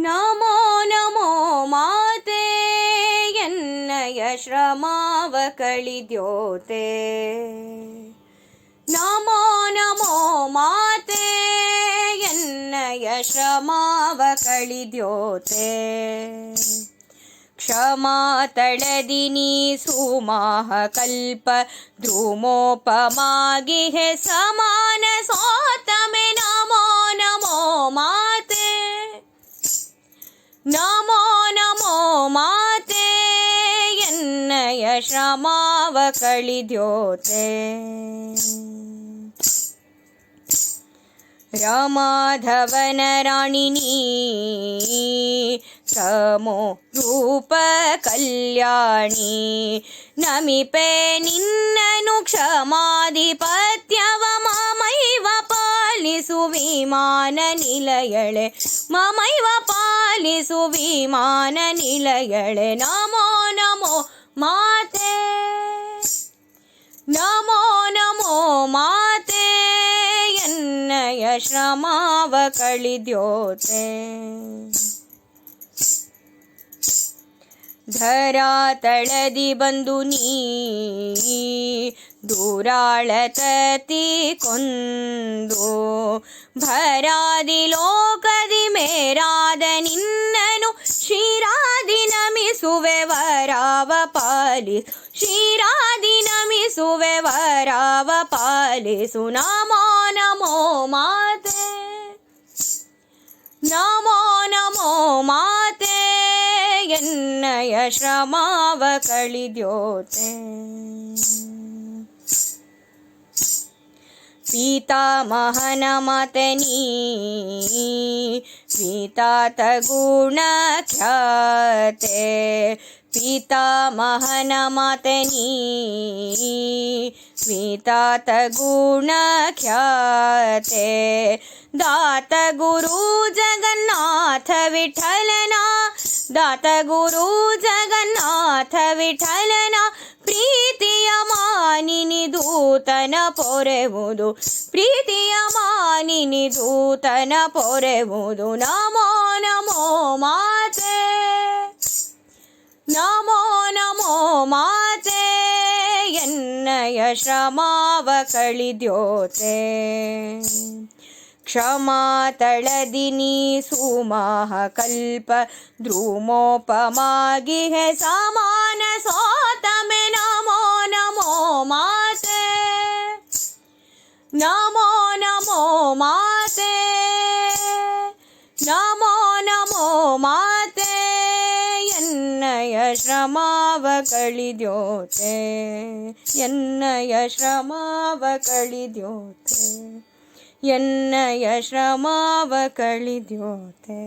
ನಮೋ ನಮೋ ಮಾತೆ ಎನ್ನಯ ಶ್ರಮಾವ ಕಳಿದ್ಯೋತೆ ನಮೋ ನಮೋ ಮಾತೆ ಎನ್ನಯ ಶ್ರಮಾವ ಕಳಿದ್ಯೋತೆ क्षमा तळदिनी सुमाह कल्प ध्रुमोपमागिः समान ನಮೋ ನಮೋ ಮಾತೆ ಎನ್ನಯ ಶ್ರಮಾವ ಕಳಿದ್ಯೋತೆ ರಾಮಾಧವನ ರಾಣಿನಿ ಸಮೋ ರೂಪ ಕಲ್ಯಾಣಿ ನಮಿಪೆ ನಿನ್ನನು ಕ್ಷಮಾಧಿಪತ್ಯವ ಮಮೈವ ಪಾಲಿಸು ವಿಮಾನ ನಿಲಯಳೆ, ಮಮೈವ ಪಾಲಿಸು ವಿಮಾನ ನಿಲಯಳೆ. ನಮೋ ನಮೋ, ಮಾತೆ. ನಮೋ ನಮೋ, ಮಾತೆ, ಎನ್ನಯ ಶ್ರಮಾವ ಕಳಿದ್ಯೋತೆ. ಧರಾತಳದಿ ಬಂದು ನೀ ದೂರಾಳತತಿ ಕೊಂದು. ಭರಾದಿ ಲೋಕದಿ ಮೇರಾದ ನಿನ್ನನು ಕ್ಷೀರಾದಿ ನಮಿಸುವೆ ವರಾವ ಪಾಲಿ ಕ್ಷೀರಾದಿ ನಮಿಸುವೆ ವರಾವ ಪಾಲಿಸು ನಮೋ ನಮೋ ಮಾತೆ ನಮೋ ನಮೋ ಮಾತೆ ಎನ್ನಯ ಶ್ರಮಾವ ಕಳಿದ್ಯೋತೆ पीतामहनमतनी पीतातगुणख्याते पीतामहनमतनी पीतातगुणख्याते दात गुरु जगन्नाथ विठलना दात गुरु जगन्नाथ विठलना ದೂತನ ಪೊರೆವುದು ಪ್ರೀತಿಯ ಮಾನಿನಿ ದೂತನ ಪೊರೆವುದು ನಮೋ ನಮೋ ಮಾತೆ ನಮೋ ನಮೋ ಮಾತೆ ಎನ್ನಯ ಶ್ರಮಾವ ಕಳಿದ್ಯೋತೆ क्षमा तळदिनी सुमाह कल्प ध्रुमोपमागिह समान सोतमे नमो नमो माते നമോ നമോ മാതേ നമോ നമോ മാതേ എന്നയ ಶ್ರಮಾವ ಕಳಿದ್ಯೋತೆ ಎನ್ನಯ ಶ್ರಮಾವ ಕಳಿದ್ಯೋತೆ ಎನ್ನಯ ಶ್ರಮಾವ ಕಳಿದ್ಯೋತೆ